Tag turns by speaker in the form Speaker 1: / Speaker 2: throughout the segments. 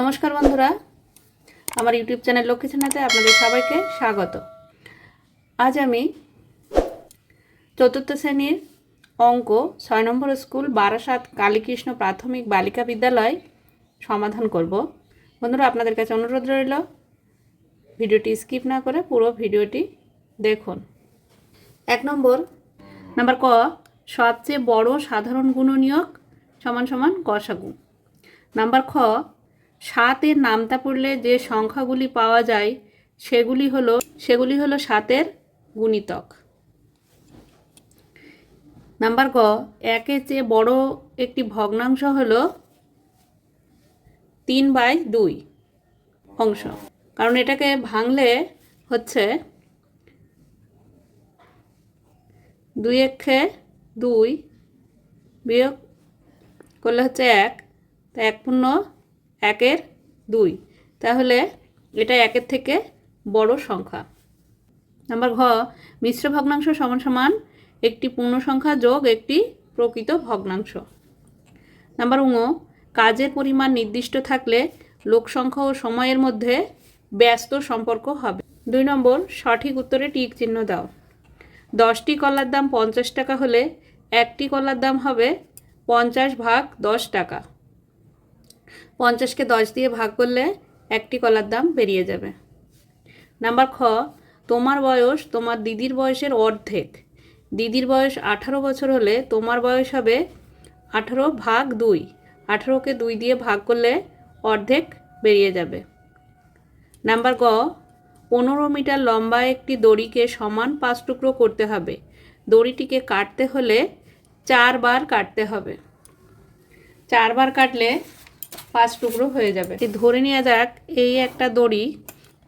Speaker 1: নমস্কার বন্ধুরা। আমার ইউটিউব চ্যানেল লক্ষ্মী চ্যানেলে আপনাদের সবাইকে স্বাগত। আজ আমি চতুর্থ শ্রেণির অঙ্ক ছয় নম্বর স্কুল বারাসাত কালীকৃষ্ণ প্রাথমিক বালিকা বিদ্যালয় সমাধান করব। বন্ধুরা, আপনাদের কাছে অনুরোধ রইল, ভিডিওটি স্কিপ না করে পুরো ভিডিওটি দেখুন। এক নম্বর, নাম্বার ক, সবচেয়ে বড় সাধারণ গুণনীয়ক সমান সমান গসাগু নাম্বার খ সাতের নামতা পড়লে যে সংখ্যাগুলি পাওয়া যায়, সেগুলি হলো সেগুলি হলো সাতের গুণিতক। নাম্বার গ, একের চেয়ে বড় একটি ভগ্নাংশ হলো তিন বাই দুই অংশ। কারণ এটাকে ভাঙলে হচ্ছে দুই একে দুই বিয়োগ করলে হচ্ছে এক, তা এক পূর্ণ একের দুই। তাহলে এটা একের থেকে বড় সংখ্যা। নাম্বার ঘ, মিশ্র ভগ্নাংশ সমান সমান একটি পূর্ণ সংখ্যা যোগ একটি প্রকৃত ভগ্নাংশ। নাম্বার উঙ কাজের পরিমাণ নির্দিষ্ট থাকলে লোক সংখ্যা ও সময়ের মধ্যে ব্যস্ত সম্পর্ক হবে। দুই নম্বর, সঠিক উত্তরে টিক চিহ্ন দাও। দশটি কলার দাম পঞ্চাশ টাকা হলে একটি কলার দাম হবে পঞ্চাশ ভাগ দশ টাকা। পঞ্চাশকে দশ দিয়ে ভাগ করলে একটি কলার দাম বেরিয়ে যাবে। নাম্বার খ, তোমার বয়স তোমার দিদির বয়সের অর্ধেক। দিদির বয়স আঠারো বছর হলে তোমার বয়স হবে আঠারো ভাগ দুই। আঠারোকে দুই দিয়ে ভাগ করলে অর্ধেক বেরিয়ে যাবে। নাম্বার গ, পনেরো মিটার লম্বা একটি দড়িকে সমান পাঁচ টুকরো করতে হবে। দড়িটিকে কাটতে হলে চারবার কাটতে হবে। চারবার কাটলে পাঁচ টুকরো হয়ে যাবে। ধরে নেওয়া যাক, এই একটা দড়ি,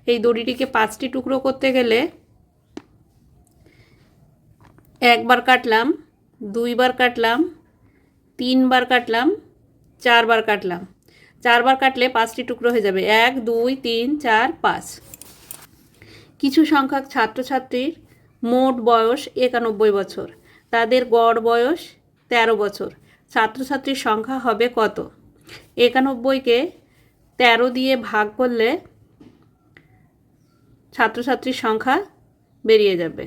Speaker 1: এই দড়িটিকে পাঁচটি টুকরো করতে গেলে একবার কাটলাম, দুইবার কাটলাম, তিনবার কাটলাম, চারবার কাটলাম। চারবার কাটলে পাঁচটি টুকরো হয়ে যাবে, এক, দুই, তিন, চার, পাঁচ। কিছু সংখ্যক ছাত্রছাত্রীর মোট বয়স একানব্বই বছর, তাদের গড় বয়স তেরো বছর। ছাত্রছাত্রীর সংখ্যা হবে কত? একানব্বইকে তেরো দিয়ে ভাগ করলে ছাত্রছাত্রীর সংখ্যা বেরিয়ে যাবে।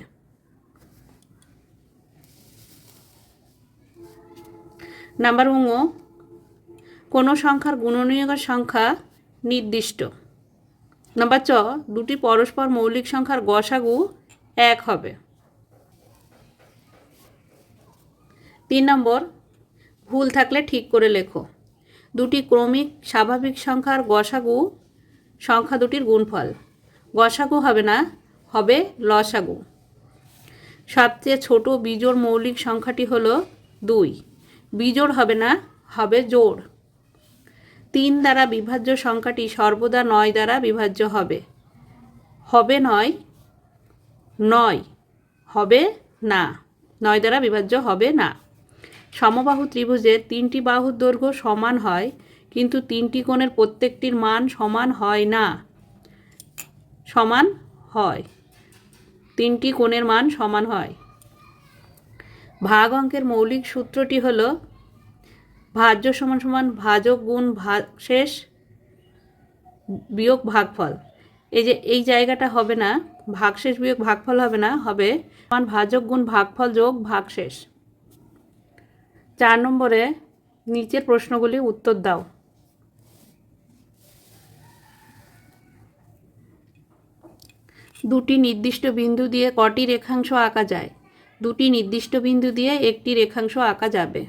Speaker 1: নাম্বার উঙ কোনো সংখ্যার গুণনীয়কের সংখ্যা নির্দিষ্ট। নাম্বার চ দুটি পরস্পর মৌলিক সংখ্যার গসাগু এক হবে। তিন নম্বর, ভুল থাকলে ঠিক করে লেখো। দুটি ক্রমিক স্বাভাবিক সংখ্যার গসাগু সংখ্যা দুটির গুণফল। গসাগু হবে না, হবে লসাগু। সবচেয়ে ছোট বিজোড় মৌলিক সংখ্যাটি হলো দুই। বিজোড় হবে না, হবে জোড়। তিন দ্বারা বিভাজ্য সংখ্যাটি সর্বদা নয় দ্বারা বিভাজ্য হবে। হবে নয় নয়। হবে না, নয় দ্বারা বিভাজ্য হবে না। সমবাহু ত্রিভুজের তিনটি বাহুর দৈর্ঘ্য সমান হয়, কিন্তু তিনটি কোণের প্রত্যেকটির মান সমান হয় না। সমান হয়। তিনটি কোণের মান সমান হয়। ভাগ অঙ্কের মৌলিক সূত্রটি হল ভাজ্য সমান সমান ভাজক গুণ ভাগশেষ বিয়োগ ভাগফল। এই যে, এই জায়গাটা হবে না ভাগশেষ বিয়োগ ভাগফল হবে না, হবে সমান ভাজক গুণ ভাগফল যোগ ভাগশেষ চার নম্বরে নিচের প্রশ্নগুলি উত্তর দাও। দুটি নির্দিষ্ট বিন্দু দিয়ে কটি রেখাংশ আঁকা যায়? দুটি নির্দিষ্ট বিন্দু দিয়ে একটি রেখাংশ আঁকা যাবে।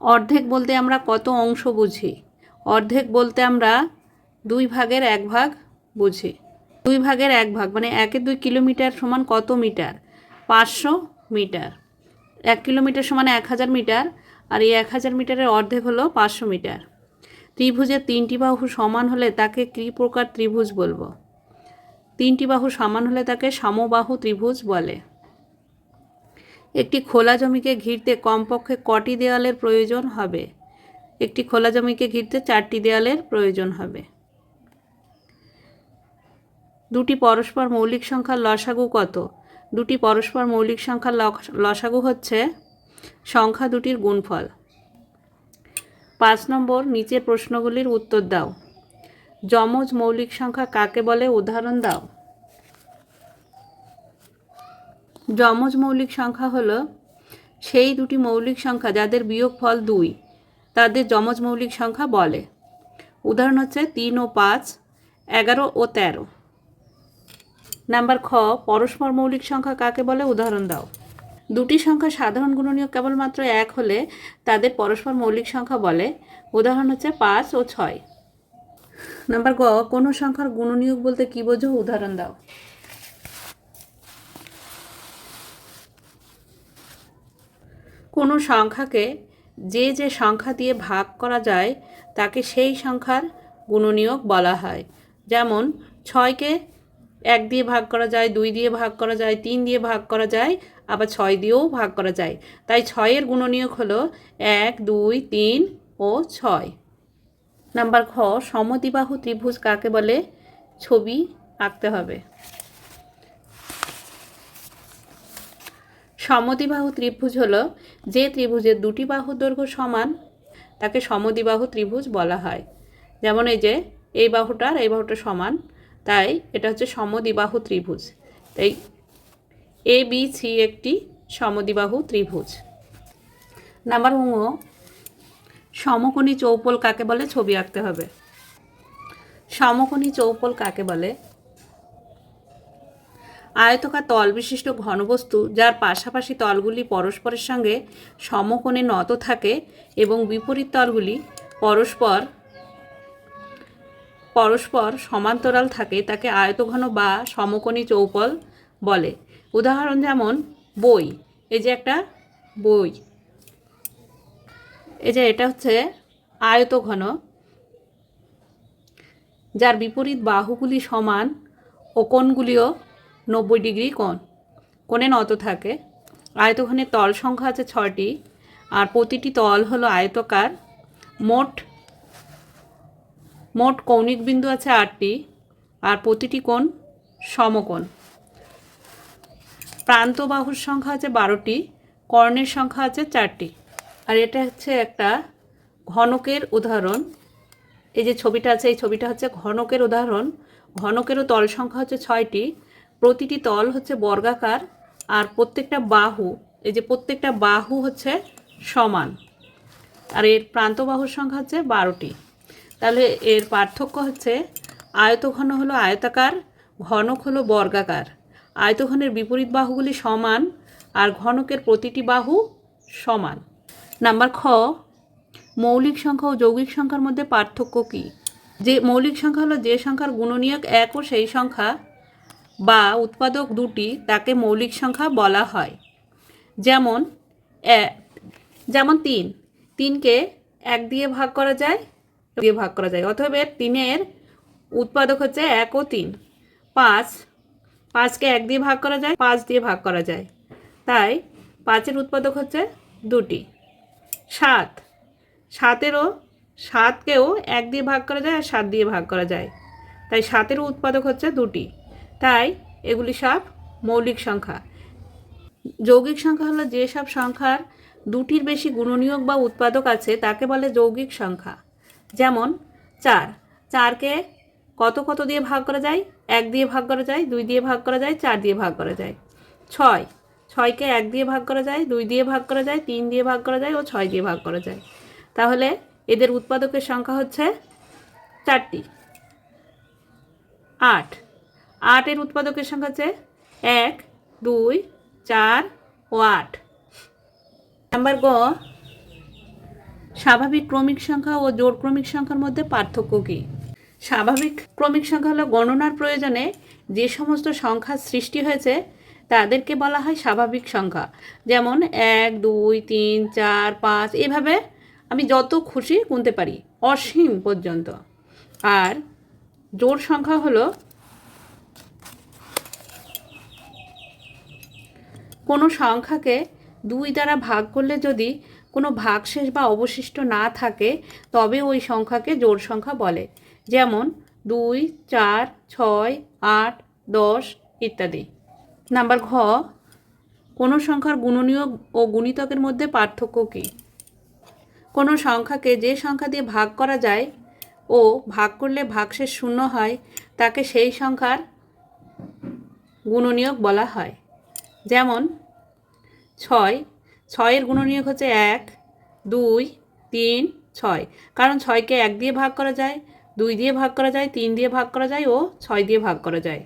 Speaker 1: অর্ধেক বলতে আমরা কত অংশ বুঝি? অর্ধেক বলতে আমরা দুই ভাগের এক ভাগ বুঝি। দুই ভাগের এক ভাগ মানে একে দুই কিলোমিটার সমান কত মিটার? পাঁচশো মিটার। এক কিলোমিটার সমান এক হাজার মিটার আর এই এক হাজার মিটারের অর্ধেক হলো পাঁচশো মিটার। ত্রিভুজের তিনটি বাহু সমান হলে তাকে কী প্রকার ত্রিভুজ বলব। তিনটি বাহু সমান হলে তাকে সমবাহু ত্রিভুজ বলে। একটি খোলা জমিকে ঘিরতে কমপক্ষে কটি দেয়ালের প্রয়োজন হবে? একটি খোলা জমিকে ঘিরতে চারটি দেয়ালের প্রয়োজন হবে। দুটি পরস্পর মৌলিক সংখ্যার লসাগু কত? দুটি পরস্পর মৌলিক সংখ্যার লসাগু হচ্ছে সংখ্যা দুটির গুণফল। পাঁচ নম্বর, নিচের প্রশ্নগুলির উত্তর দাও। যমজ মৌলিক সংখ্যা কাকে বলে? উদাহরণ দাও। যমজ মৌলিক সংখ্যা হল সেই দুটি মৌলিক সংখ্যা যাদের বিয়োগ ফল দুই, তাদের যমজ মৌলিক সংখ্যা বলে। উদাহরণ হচ্ছে তিন ও পাঁচ, এগারো ও তেরো। নাম্বার খ, পরস্পর মৌলিক সংখ্যা কাকে বলে? উদাহরণ দাও। দুটি সংখ্যা সাধারণ গুণনীয়ক কেবলমাত্র এক হলে তাদের পরস্পর মৌলিক সংখ্যা বলে। উদাহরণ হচ্ছে পাঁচ ও ছয়। নাম্বার গ, কোনো সংখ্যার গুণনীয়ক বলতে কী বোঝো? উদাহরণ দাও। কোনো সংখ্যাকে যে যে সংখ্যা দিয়ে ভাগ করা যায়, তাকে সেই সংখ্যার গুণনীয়ক বলা হয়। যেমন, ছয়কে এক দিয়ে ভাগ করা যায়, দুই দিয়ে ভাগ করা যায়, তিন দিয়ে ভাগ করা যায়, আবার ছয় দিয়েও ভাগ করা যায়। তাই ছয়ের গুণনীয়ক হলো এক, দুই, তিন ও ছয়। নাম্বার খ, সমদ্বিবাহু ত্রিভুজ কাকে বলে? ছবি আঁকতে হবে। সমদ্বিবাহু ত্রিভুজ হলো যে ত্রিভুজের দুটি বাহুর দৈর্ঘ্য সমান, তাকে সমদ্বিবাহু ত্রিভুজ বলা হয়। যেমন এই যে, এই বাহুটার এই বাহুটা সমান তাই এটা হচ্ছে সমদ্বিবাহু ত্রিভুজ। তাই এ বি সি একটি সমদ্বিবাহু ত্রিভুজ। নাম্বার ও সমকোণী চৌপল কাকে বলে? ছবি আঁকতে হবে। সমকোণী চৌপল কাকে বলে? আয়তকার তল বিশিষ্ট ঘনবস্তু, যার পাশাপাশি তলগুলি পরস্পরের সঙ্গে সমকোণে নত থাকে এবং বিপরীত তলগুলি পরস্পর পরস্পর সমান্তরাল থাকে তাকে আয়তঘন বা সমকোণী চৌপল বলে। উদাহরণ যেমন, বই। এই যে একটা বই। এই যে এটা হচ্ছে আয়তঘন। যার বিপরীত বাহুগুলি সমান ও কোণগুলিও নব্বই ডিগ্রি কোণ। কোণে নত থাকে। আয়তঘনের তল সংখ্যা আছে ছটি আর প্রতিটি তল হলো আয়তকার। মোট মোট কৌণিক বিন্দু আছে আটটি, আর প্রতিটি কোণ সমকোণ। প্রান্ত বাহুর সংখ্যা আছে বারোটি, কর্ণের সংখ্যা আছে চারটি। আর এটা হচ্ছে একটা ঘনকের উদাহরণ। এই যে ছবিটা আছে, এই ছবিটা হচ্ছে ঘনকের উদাহরণ। ঘনকেরও তল সংখ্যা হচ্ছে ছয়টি, প্রতিটি তল হচ্ছে বর্গাকার, আর প্রত্যেকটা বাহু, এই যে প্রত্যেকটা বাহু হচ্ছে সমান। আর এর প্রান্ত বাহুর সংখ্যা হচ্ছে বারোটি। তাহলে এর পার্থক্য হচ্ছে আয়তঘন হলো আয়তাকার, ঘনক হলো বর্গাকার। আয়তঘনের বিপরীত বাহুগুলি সমান আর ঘনকের প্রতিটি বাহু সমান। নাম্বার খ, মৌলিক সংখ্যা ও যৌগিক সংখ্যার মধ্যে পার্থক্য কী? যে মৌলিক সংখ্যা হলো যে সংখ্যার গুণনীয়ক এক ও সেই সংখ্যা বা উৎপাদক দুটি তাকে মৌলিক সংখ্যা বলা হয়। যেমন যেমন তিন, তিনকে এক দিয়ে ভাগ করা যায় দিয়ে ভাগ করা যায়। অথবা তিনের উৎপাদক হচ্ছে এক ও তিন। পাঁচ, পাঁচকে এক দিয়ে ভাগ করা যায়, পাঁচ দিয়ে ভাগ করা যায়। তাই পাঁচের উৎপাদক হচ্ছে দুটি। সাত, সাতেরও, সাতকেও এক দিয়ে ভাগ করা যায় আর সাত দিয়ে ভাগ করা যায়। তাই সাতেরও উৎপাদক হচ্ছে দুটি। তাই এগুলি সব মৌলিক সংখ্যা। যৌগিক সংখ্যা হলো যেসব সংখ্যার দুটির বেশি গুণনীয়ক বা উৎপাদক আছে, তাকে বলে যৌগিক সংখ্যা। যেমন চার। চারকে কত কত দিয়ে ভাগ করা যায়? এক দিয়ে ভাগ করা যায়, দুই দিয়ে ভাগ করা যায়, চার দিয়ে ভাগ করা যায়। ছয়। ছয়কে এক দিয়ে ভাগ করা যায়, দুই দিয়ে ভাগ করা যায়, তিন দিয়ে ভাগ করা যায় ও ছয় দিয়ে ভাগ করা যায়। তাহলে এদের উৎপাদকের সংখ্যা হচ্ছে চারটি। আট। আটের উৎপাদকের সংখ্যা হচ্ছে এক, দুই, চার ও আট। নাম্বার গ স্বাভাবিক ক্রমিক সংখ্যা ও জোড় ক্রমিক সংখ্যার মধ্যে পার্থক্য কী? স্বাভাবিক ক্রমিক সংখ্যা হলো গণনার প্রয়োজনে যে সমস্ত সংখ্যার সৃষ্টি হয়েছে, তাদেরকে বলা হয় স্বাভাবিক সংখ্যা। যেমন এক, দুই, তিন, চার, পাঁচ, এভাবে আমি যত খুশি গুনতে পারি, অসীম পর্যন্ত। আর জোড় সংখ্যা হলো কোনো সংখ্যাকে দুই দ্বারা ভাগ করলে যদি কোনো ভাগশেষ বা অবশিষ্ট না থাকে, তবে ওই সংখ্যাকে জোড় সংখ্যা বলে। যেমন, দুই, চার, ছয়, আট, দশ ইত্যাদি। নাম্বার ঘ, কোনো সংখ্যার গুণনীয়ক ও গুণিতকের মধ্যে পার্থক্য কী? কোনো সংখ্যাকে যে সংখ্যা দিয়ে ভাগ করা যায় ও ভাগ করলে ভাগশেষ শূন্য হয়, তাকে সেই সংখ্যার গুণনীয়ক বলা হয়। যেমন, ছয় ছয়ের গুণনীয়ক হচ্ছে এক, দুই, তিন, ছয়। কারণ ছয়কে এক দিয়ে ভাগ করা যায়, দুই দিয়ে ভাগ করা যায়, তিন দিয়ে ভাগ করা যায় ও ছয় দিয়ে ভাগ করা যায়।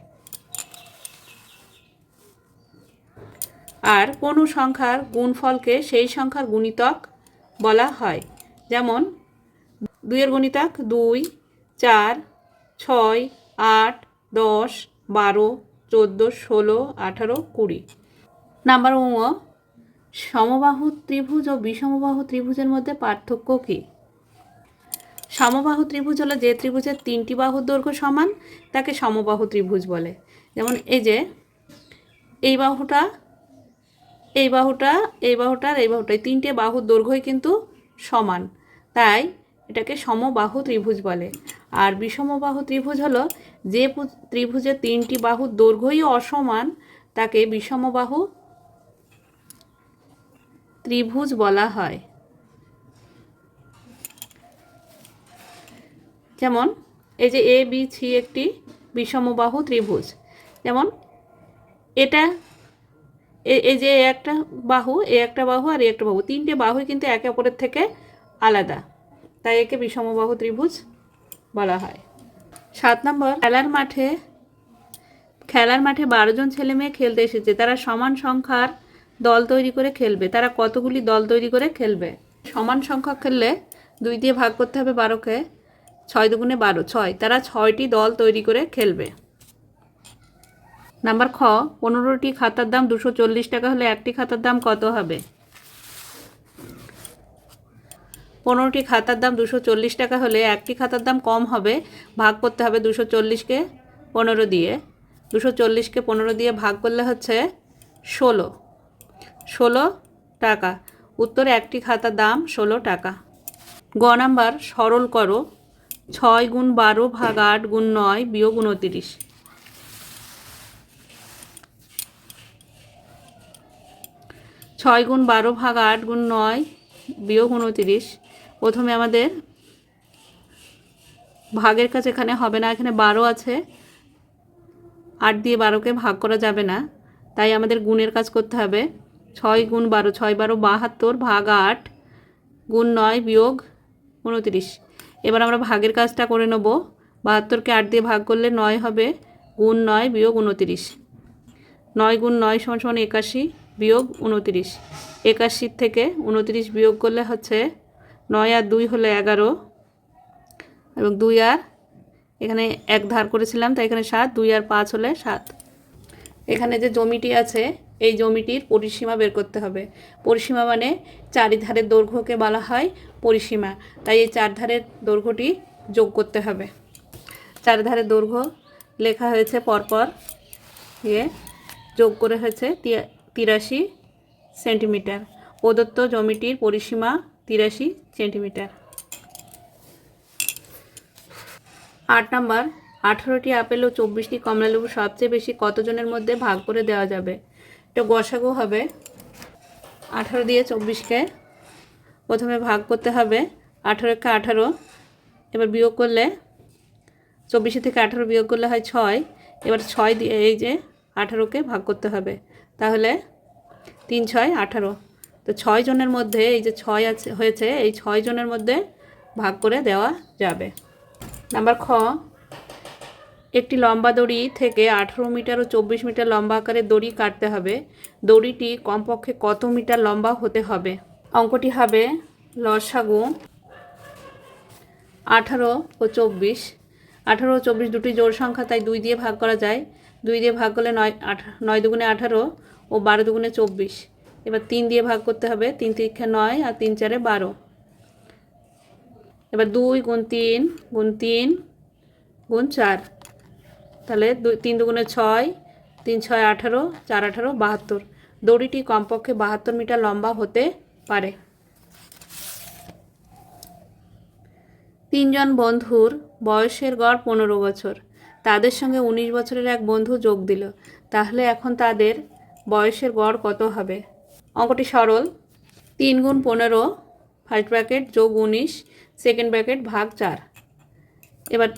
Speaker 1: আর কোনো সংখ্যার গুণফলকে সেই সংখ্যার গুণিতক বলা হয়। যেমন, দুইয়ের গুণিতক দুই, চার, ছয়, আট, দশ, বারো, চোদ্দ, ষোলো, আঠারো, কুড়ি। নাম্বার ও সমবাহু ত্রিভুজ ও বিষমবাহু ত্রিভুজের মধ্যে পার্থক্য কী? সমবাহু ত্রিভুজ হলো যে ত্রিভুজের তিনটি বাহুর দৈর্ঘ্য সমান, তাকে সমবাহু ত্রিভুজ বলে। যেমন এই যে, এই বাহুটা এই বাহুটা এই বাহুটা আর এই বাহুটা, এই তিনটে বাহুর দৈর্ঘ্যই কিন্তু সমান। তাই এটাকে সমবাহু ত্রিভুজ বলে। আর বিষমবাহু ত্রিভুজ হলো যে ত্রিভুজের তিনটি বাহুর দৈর্ঘ্যই অসমান, তাকে বিষমবাহু ত্রিভুজ বলা হয়। যেমন, এই যে এ, বি, সি একটি বিষমবাহু ত্রিভুজ। যেমন, এটা এই যে একটা বাহু, এ একটা বাহু আর এ একটা বাহু, তিনটে বাহুই কিন্তু একে অপরের থেকে আলাদা। তাই একে বিষমবাহু ত্রিভুজ বলা হয়। সাত নম্বর, খেলার মাঠে খেলার মাঠে বারোজন ছেলে মেয়ে খেলতে এসেছে। তারা সমান সংখ্যার দল তৈরি করে খেলবে। তারা কতগুলি দল তৈরি করে খেলবে? সমান সংখ্যক খেললে দুই দিয়ে ভাগ করতে হবে বারোকে। ছয় দুগুণে বারো, ছয়। তারা ছয়টি দল তৈরি করে খেলবে। নাম্বার খ, পনেরোটি খাতার দাম দুশো চল্লিশ টাকা হলে একটি খাতার দাম কত হবে? পনেরোটি খাতার দাম দুশো চল্লিশ টাকা হলে একটি খাতার দাম কম হবে, ভাগ করতে হবে দুশো চল্লিশকে পনেরো দিয়ে। দুশো চল্লিশকে পনেরো দিয়ে ভাগ করলে হচ্ছে ষোলো। ষোলো টাকা। উত্তরে একটি খাতার দাম ষোলো টাকা। গ নাম্বার, সরল করো। ছয় গুণ বারো ভাগ আট গুণ নয়, বিয়োগ উনতিরিশ। ছয় গুণ বারো ভাগ আট গুণ নয়, বিয়োগ উনতিরিশ। প্রথমে আমাদের ভাগের কাছে এখানে হবে না, এখানে বারো আছে। আট দিয়ে বারোকে ভাগ করা যাবে না, তাই আমাদের গুণের কাজ করতে হবে। ছয় গুণ বারো, ছয় বারো বাহাত্তর ভাগ আট গুণ নয় বিয়োগ উনতিরিশ। এবার আমরা ভাগের কাজটা করে নেব। বাহাত্তরকে আট দিয়ে ভাগ করলে নয় হবে গুণ নয় বিয়োগ উনতিরিশ। নয় গুণ নয় সমান সমান একাশি বিয়োগ উনতিরিশ। একাশির থেকে উনতিরিশ বিয়োগ করলে হচ্ছে নয় আর দুই হলো এগারো এবং দুই আর এখানে এক ধার করেছিলাম, তাই এখানে সাত, দুই আর পাঁচ হলে সাত। এখানে যে জমিটি আছে এই জমিটির পরিসীমা বের করতে হবে। পরিসীমা মানে চারিধারের দৈর্ঘ্যকে বলা হয় পরিসীমা। তাই এই চারধারের দৈর্ঘ্যটি যোগ করতে হবে। চারধারের দৈর্ঘ্য লেখা হয়েছে পরপর। দিয়ে যোগ করে হয়েছে তিরাশি সেন্টিমিটার। প্রদত্ত জমিটির পরিসীমা তিরাশি সেন্টিমিটার। আট নম্বর, আঠারোটি আপেল ও চব্বিশটি কমলালেবু সবচেয়ে বেশি কতজনের মধ্যে ভাগ করে দেওয়া যাবে? এটা গসাগু হবে। আঠারো দিয়ে চব্বিশকে প্রথমে ভাগ করতে হবে। আঠারোকে আঠারো, এবার বিয়োগ করলে চব্বিশে থেকে আঠারো বিয়োগ করলে হয় ছয়, এবার ছয় দিয়ে এই যে আঠারোকে ভাগ করতে হবে। তাহলে তিন, ছয়, আঠারো। তো ছয় জনের মধ্যে এই যে ছয় আছে, হয়েছে, এই ছয় জনের মধ্যে ভাগ করে দেওয়া যাবে। নাম্বার খ একটি লম্বা দড়ি থেকে আঠারো মিটার ও চব্বিশ মিটার লম্বা আকারের দড়ি কাটতে হবে। দড়িটি কমপক্ষে কত মিটার লম্বা হতে হবে? অঙ্কটি হবে লসাগু আঠারো ও চব্বিশ। আঠারো ও চব্বিশ দুটি জোড় সংখ্যা, তাই দুই দিয়ে ভাগ করা যায়। দুই দিয়ে ভাগ করলে নয়, আঠা, নয় দুগুণে আঠারো ও বারো দুগুণে চব্বিশ। এবার তিন দিয়ে ভাগ করতে হবে, তিন তিরিক্ষা নয় আর তিন চারে বারো। এবার দুই গুণ তিন গুণ তিন, গুণ চার। তাহলে তিন দুগুণে ছয়, তিন ছয় আঠারো, চার আঠারো, বাহাত্তর। দড়িটি কমপক্ষে বাহাত্তর মিটার লম্বা হতে পারে। তিনজন বন্ধুর বয়সের গড় পনেরো বছর। তাদের সঙ্গে উনিশ বছরের এক বন্ধু যোগ দিল। তাহলে এখন তাদের বয়সের গড় কত হবে? অঙ্কটি সরল। তিন গুণ পনেরো ফার্স্ট ব্র্যাকেট যোগ উনিশ সেকেন্ড ব্র্যাকেট ভাগ চার। এবার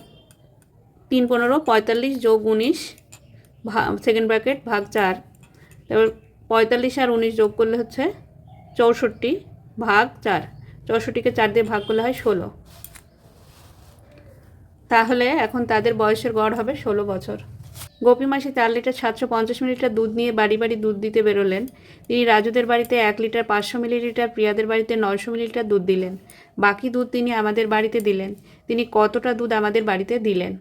Speaker 1: তিন পনেরো, পঁয়তাল্লিশ যোগ উনিশ সেকেন্ড ব্র্যাকেট ভাগ চার। এবার পঁয়তাল্লিশ আর উনিশ যোগ করলে হচ্ছে চৌষট্টি, ভাগ চার। চৌষট্টিকে চার দিয়ে ভাগ করলে হয় ষোলো। তাহলে এখন তাদের বয়সের গড় হবে ষোলো বছর। গোপী মাসি চার লিটার সাতশো পঞ্চাশ মিলিলিটার দুধ নিয়ে বাড়ি বাড়ি দুধ দিতে বেরোলেন। তিনি রাজুদের বাড়িতে এক লিটার পাঁচশো মিলিলিটার, প্রিয়াদের বাড়িতে নয়শো মিলিলিটার দুধ দিলেন। বাকি দুধ তিনি আমাদের বাড়িতে দিলেন। তিনি কতটা দুধ আমাদের বাড়িতে দিলেন?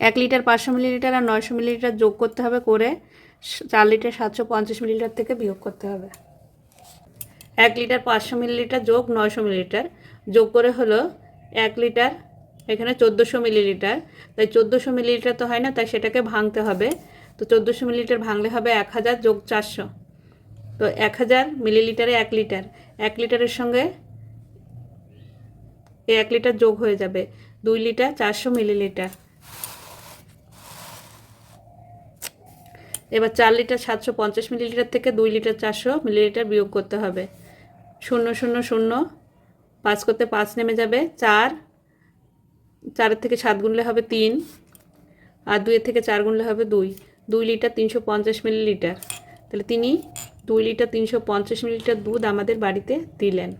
Speaker 1: এক লিটার পাঁচশো মিলিলিটার আর নয়শো মিলিলিটার যোগ করতে হবে করে চার লিটার সাতশো পঞ্চাশ মিলিলিটার থেকে বিয়োগ করতে হবে। এক লিটার পাঁচশো মিলিলিটার যোগ নয়শো মিলিলিটার। যোগ করে হলো এক লিটার, এখানে চোদ্দোশো মিলিলিটার। তাই চোদ্দোশো মিলিলিটার তো হয় না, তাই সেটাকে ভাঙতে হবে। তো চোদ্দোশো মিলিলিটার ভাঙলে হবে এক হাজার যোগ চারশো। তো এক হাজার মিলিলিটারে এক লিটার। এক লিটারের সঙ্গে এক লিটার যোগ হয়ে যাবে দুই লিটার চারশো মিলিলিটার। এবার চার লিটার সাতশো পঞ্চাশ মিলিলিটার থেকে দুই লিটার চারশো মিলিলিটার বিয়োগ করতে হবে। শূন্য শূন্য শূন্য, পাঁচ করতে পাঁচ নেমে যাবে। চার, চারের থেকে সাত গুনলে হবে তিন, আর দুইয়ের থেকে চার গুনলে হবে দুই। দুই লিটার তিনশো পঞ্চাশ মিলিলিটার। তাহলে তিনি দুই লিটার তিনশো পঞ্চাশ মিলিলিটার দুধ আমাদের বাড়িতে দিলেন।